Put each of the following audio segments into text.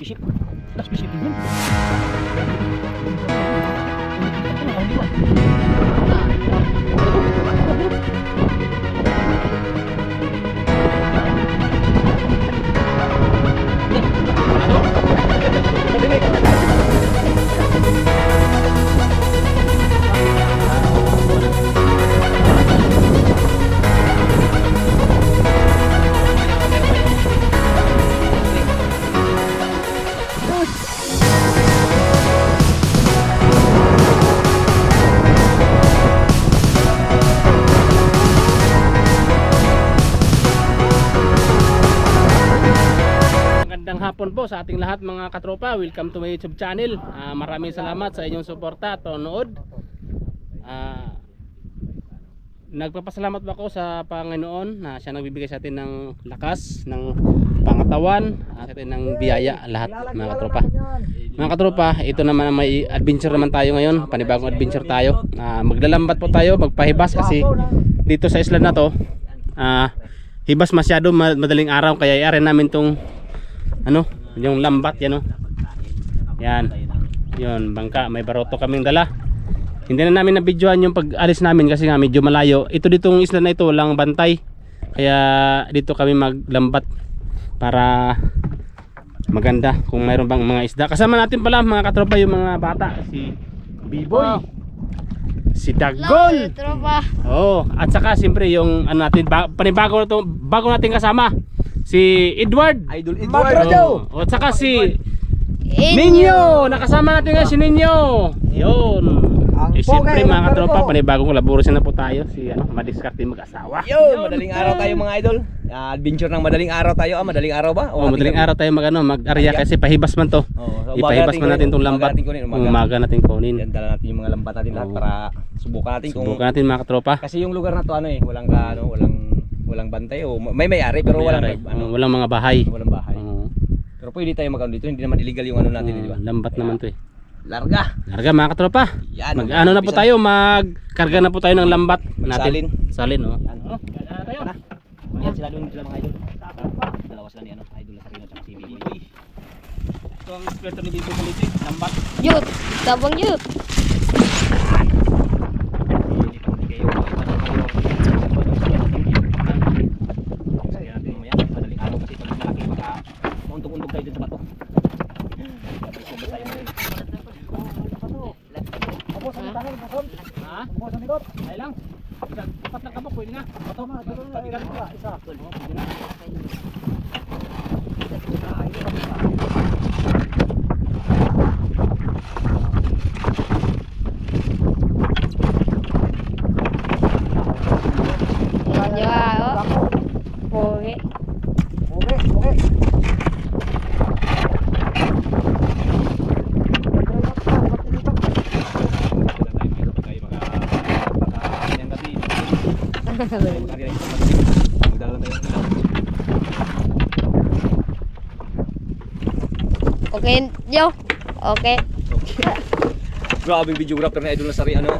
Spaceship. Ah, spaceship din yun. Magandang hapon po sa ating lahat mga katropa. Welcome to my YouTube channel. Ah, maraming salamat sa inyong suporta at panonood. Ah, nagpapasalamat po ako sa Panginoon na siya nagbibigay sa atin ng lakas, ng pangatawan, at atin ng biyaya lahat mga katropa. Mga katropa, ito naman may adventure naman tayo ngayon. Panibagong adventure tayo. Ah, maglalambat po tayo, magpahibas kasi dito sa isla na to, ah, hibas masyado ma- madaling araw kaya i-arin namin tong ano, yung lambat yan oh. Yan. Yun, bangka, may baroto kaming dala. Hindi na namin nabidyohan yung pag-alis namin kasi nga medyo malayo. Ito ditong isla na ito walang bantay. Kaya dito kami maglambat para maganda kung mayroon bang mga isda. Kasama natin pala mga katropa yung mga bata, si B-boy. Si Dagol. Oh, at saka siyempre yung ano natin ba, panibago na to, bago natin kasama si Edward. Idol Oh, oh, at saka si Ninyo! Nakasama natin ngayon si Ninyo. Yun. Ang Eh, siyempre mga katropa, panibagong kolaborasyon na po tayo. Si ano, madiskarte mag-asawa. Yun, madaling araw tayo mga idol. Adventure ng madaling araw tayo. Ah, madaling araw ba? Oh, madaling araw tayo mag ano, mag-arya kasi pahibas man to. Oh, so Ipahibas man natin tong lambat. Umaga natin kunin. Umaga. Umaga natin kunin. Yan, dala natin yung mga lambat natin lahat para subukan natin kung Subukan natin mga katropa. kasi yung lugar na to ano eh, walang ano, walang walang bantay o may may-ari pero walang Mayari. ano, Oh, walang mga bahay. walang bahay. Oo. Pero pwede tayo mag dito, hindi naman illegal yung ano natin, Oo, di ba? lambat naman to eh. Larga. Larga mga katropa. Yan. Mag ano na po tayo, magkarga na po tayo ng lambat natin. Salin oh. Yan. Oh, yan tayo. Yan sila doon sila mga idol. Dalawa sila ni ano, idol na sarili at si Bibi. Ito ang sweater ni Bibi Politik, lambat. Yut. Tabang yut. Untog-untog tayo dun sa bato. Ha? Ay lang. Isa, Apat na kabok, pwede na. Bato, pabigat pa. Isa. Oh, pwede na. Yan nyo oh. Pogi. Okay, yo. Okay. Grabe yung videographer na Idol Nasari ano,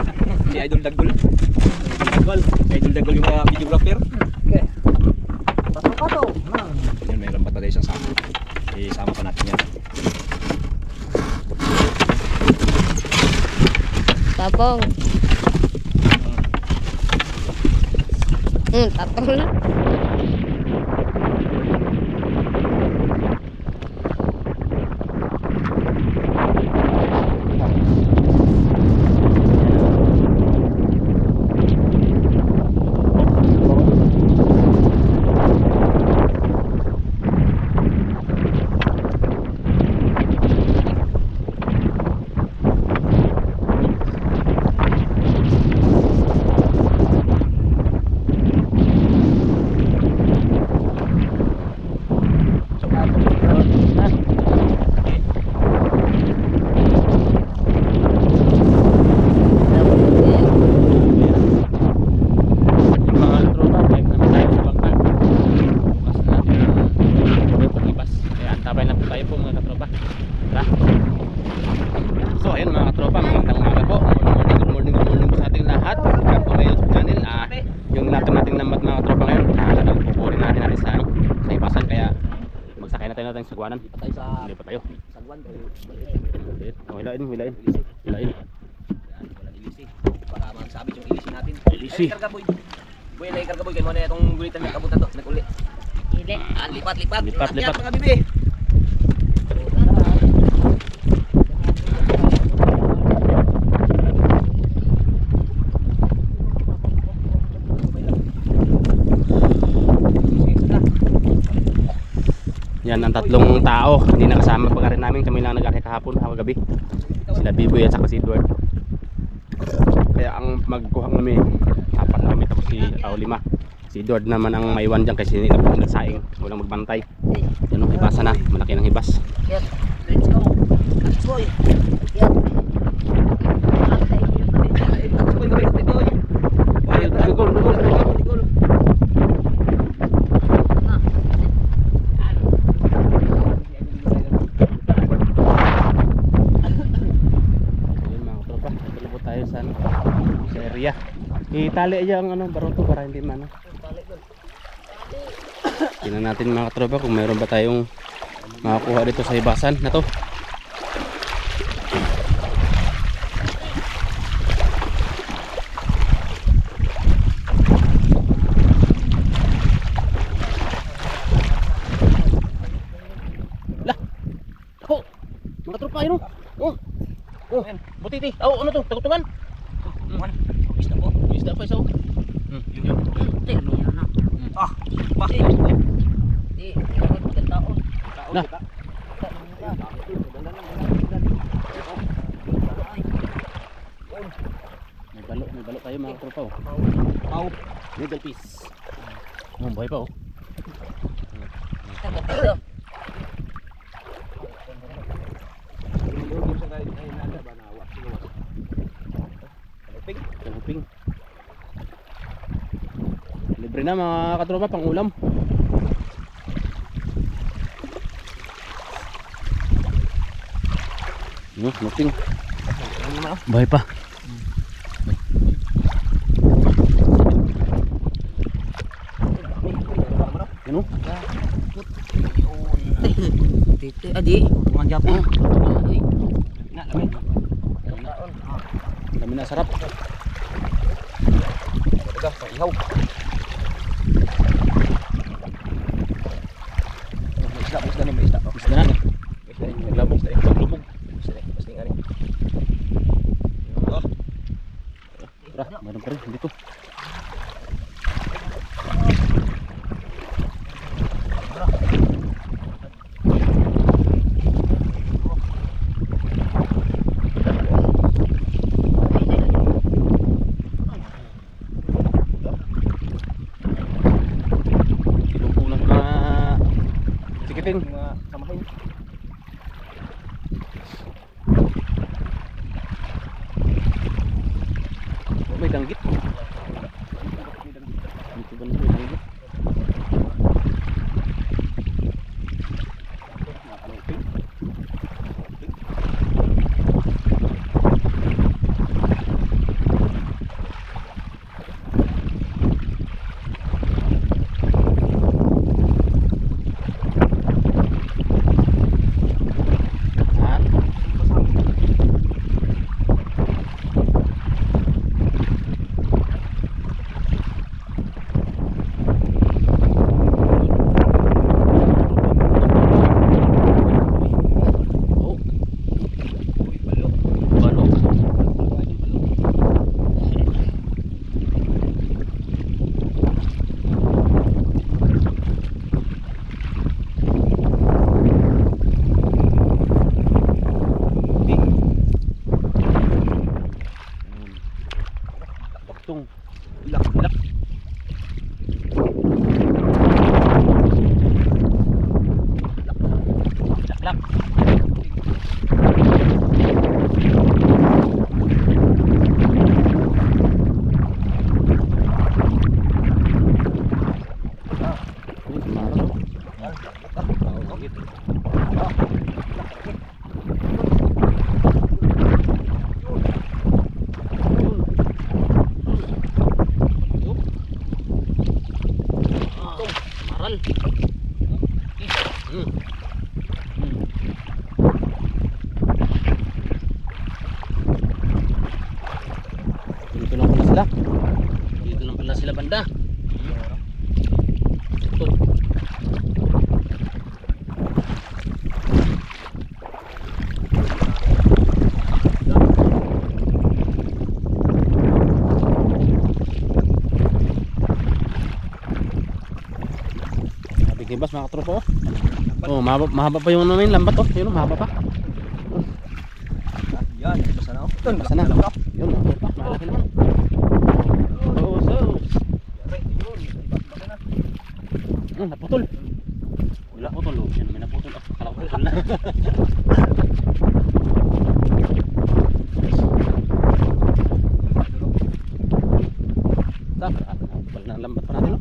si Idol Dagol. Dagol, Idol Dagol yung mga videographer. Yan, may lambat na tayo isang sama. Isama pa natin yan. Tabang. Hmm, tatol. Yung mga tropa, balik naman tayo sa bangka. Bukas na natin ang may pag-ibas. Kaya antabay lang po tayo po mga katropa. Tara. So ayun mga katropa, magandang umaga po. Good morning, good morning, good morning po sa ating lahat. Welcome to my YouTube channel. Ah, natin nating lambat mga katropa ngayon, talagang pupurin natin natin sa, ano, sa ibasan. Kaya magsakay na tayo natin tayong sagwanan. Patay sa Lipat tayo. sagwan. Oh, hilain, hilain. Hilain. Walang ilisi. Para magsabit yung ilisi natin. Ilisi. Ay, karga boy. Boy, ay karga boy. Kaya mo na itong gulitan na kabut na to. Naguli. Ah, lipat, lipat. Lipat, lipat. mga bibi. Yan ang tatlong tao. Hindi nakasama pag rin namin. Kami lang nag-ari kahapon, gabi. Sila Biboy at saka si Edward. Kaya ang magkuha kami, apat na kami tapos si oh, lima. Si Edward naman ang maiwan dyan kasi hindi na nagsaing. Walang magbantay. Yan o, hibasa na. Malaki ng hibas. Yan. Let's go. Let's boy, boy. Boy, Dugol, dugol, dugol. dugol. Ayun mga katropa, ito na po tayo sa, ano, sa area. Itali yung ano, baroto para hindi man. Tingnan natin mga katropa kung mayroon ba tayong makakuha dito sa hibasan na to. Lah. Oh, mga tropa yun. Oh. Oh, butiti. Oh, ano to? Tagutungan. Man, isda po. Isda pa isa. oh. Hmm, yun yun. Ah, pa. Di, taon. Nah. May balo, may balo tayo mga tropa. Oh. Pau. Middle piece. Oh, buhay pa oh. Libre na mga katropa pang ulam. No, luping. Buhay pa. Labas mga katropa oh. Oh, mahaba, mahaba pa yung ano na yun, lambat oh. Yun oh, mahaba pa. Yan, ito sana oh. Ito, Basta na. Yun mga katropa, malaki naman. Oh, so. Oh, naputol. Wala putol oh. Yan, may naputol. Oh, kala ko putol na. Dapat ah, bal na lambat pa natin. oh.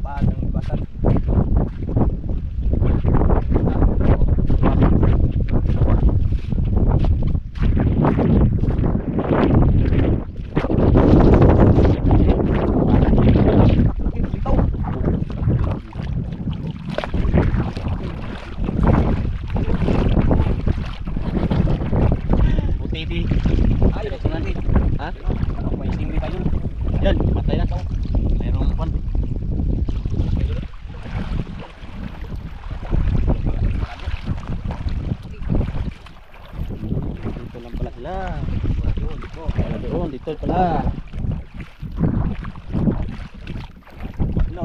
UTV. Ay, Diretso na. Ha? May stingray tayo. Yan, patay na. Mayroong kwan. Dito lang pala sila. Wala doon, dito pala. Ano?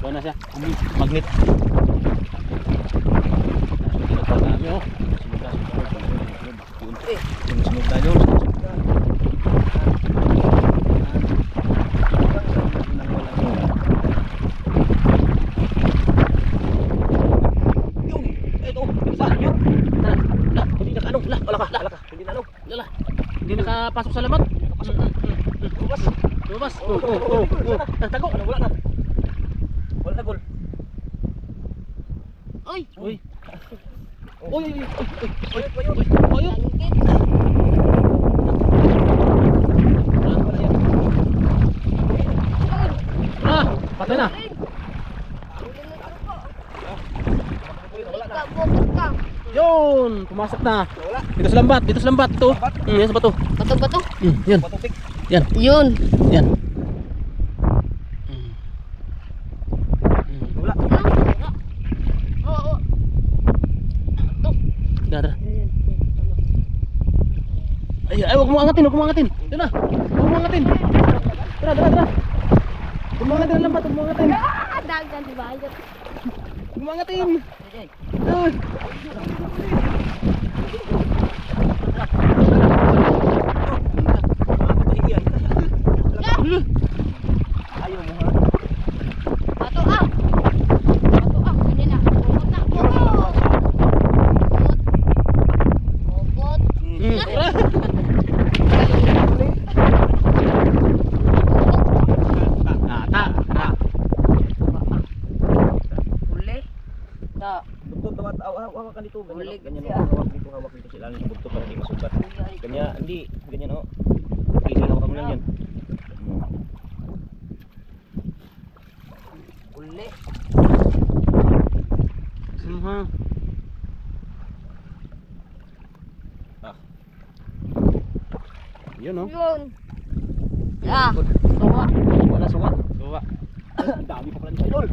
Doon na siya. Magnet. Dito pa kami oh. Hindi na ano. Hindi na ano. la. Hindi nakapasok sa lamat. Bukas. Lumabas. Oh, oh, oh, oh. Nagtago. Ano, wala na. Patay na. Yun, pumasok na. Dito sa lambat, dito sa lambat. Ito. Mm, yan sa bato. Bato, bato. Mm, yan, yan, Yun. yan. Mm. Mm. Dara. Ay, ay, wag mo angatin, wag mo angatin. Ito na. Wag mo angatin. Tara, tara, tara. Wag mo angatin ang lambat, wag mo angatin. Ah, dagan di ba? Wag mo angatin. Ah. Ayaw mo ha. Bato ah. Bato ah. Hindi na. Bukod na. Bukod. Bukod. Mm, tara. Ah, ta, ta. Uli. Da. Bugtog tawat hawak hawak ka dito. Ganyan, Ulit oh. ganyan siya. oh. hawak dito, hawak dito para di masugat. Ganyan, hindi, ganyan oh. Easy hawak mo lang yan. Uli. Simha. Ah. Yun oh. Yun. Ah. Tawa. Wala sugat. Gawa. Ang dami pa pala ni Idol.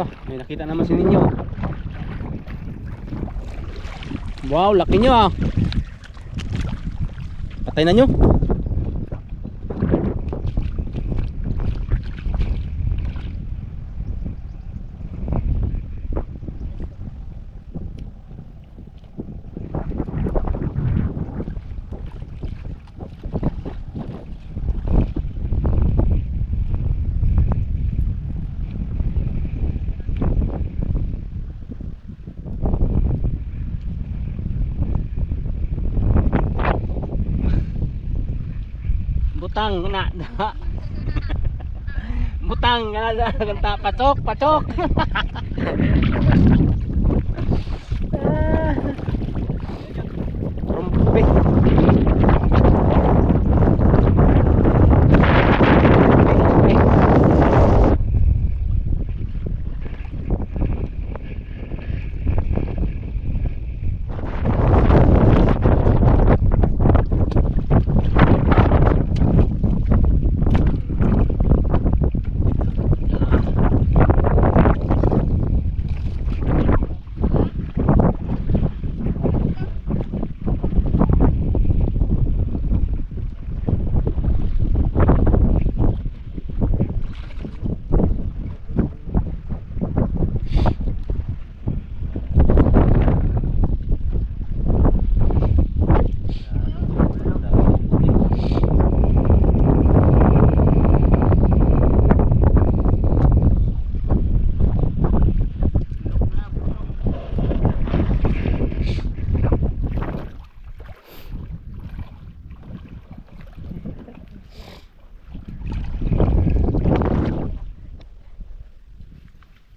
Ah, may nakita naman si Ninyo. Wow, laki nyo ah. Patay na nyo. Butang na. butang na na kanta pacok pacok. Ah. Rumpi.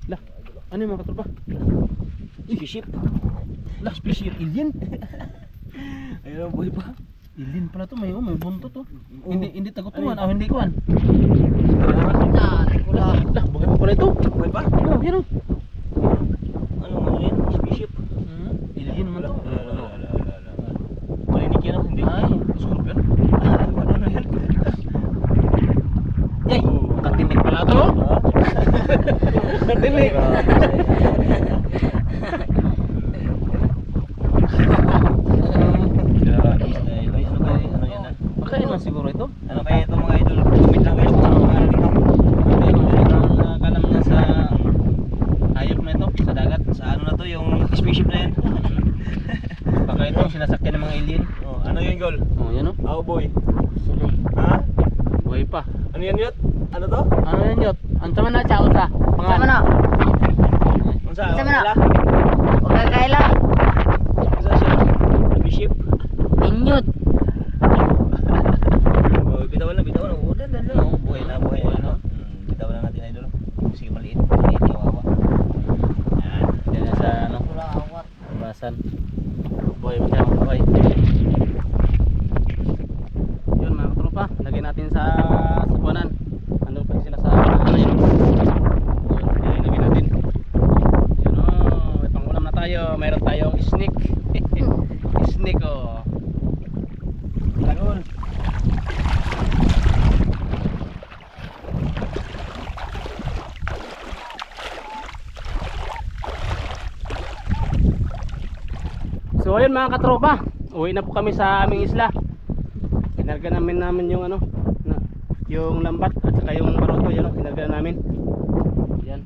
Lah, ano yung mga katropa? Spaceship. Lah, spaceship alien. Ayun ang buhay pa. Alien pala to, may oh, may buntot to. Hindi hindi tagutungan, oh, hindi kuan. Na, wala. Lah, buhay pa pala ito. Buhay pa? Ano, yan oh. Ano ano yan? Spaceship. Hmm, alien naman to. Malinig yan ah, hindi. Ay, scorpion. Ano na yan? Yay, katinik pala to. Katinik. Grabe, style. Ay, ano kaya, ano yan ah? Baka yun lang siguro ito. Ano kaya ito mga idol? Comment lang kayo kung ano pangalan nito. Baka yun lang ang kalam niya sa hayop na ito, sa dagat. Sa ano na to, yung spaceship na yan. Baka ito ang sinasakyan ng mga alien. Oh, ano yun, Gol? Oh, yan oh. Oh boy. Ha? Buhay pa. Ano yan yun? Ano to? Ano yan yot? Ang sama na, chao sa. Pangan. Sama na. Unsa? Sama na. Wala? Huwag kang kaila. Unsa siya? Spaceship? Inyot. Oh, bitawan na, bitawan na. Oh, dan, dan, dan. Oh, buhay na, buhay na. no? Hmm, bitawan na natin, idol. Sige, maliit. Maliit, kawawa. Yan. Yan na sa ano, Wala awat. basan. Buhay pa siya, buhay. Yun mga katropa, lagay natin sa sapuanan. Ano pa sila sa ano yun. Yun, ilagay natin. Yun oh, may pangulam na tayo. Mayroon tayong snake. snake oh. Tangon. Mga katropa, uwi na po kami sa aming isla. Kinarga namin namin yung ano, na, yung lambat at saka yung maroto, yun ang kinarga namin. Yan.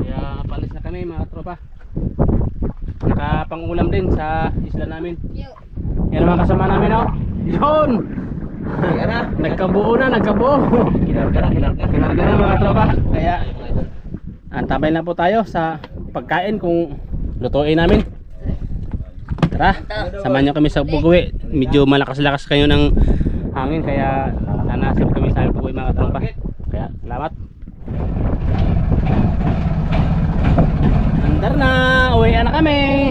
Kaya palis na kami mga katropa. Nakapangulam din sa isla namin. Yan ang mga kasama namin oh. Yun! Nagkabuo na, nagkabuo. Kinarga na, kinarga. Kinarga na mga tropa. Kaya antabay na po tayo sa pagkain kung lutuin namin. Tara, samahan nyo kami sa pag-uwi. Medyo malakas-lakas kayo ng hangin kaya nanasip kami sa pag-uwi mga tropa. Kaya salamat. Andar na, uwi na kami.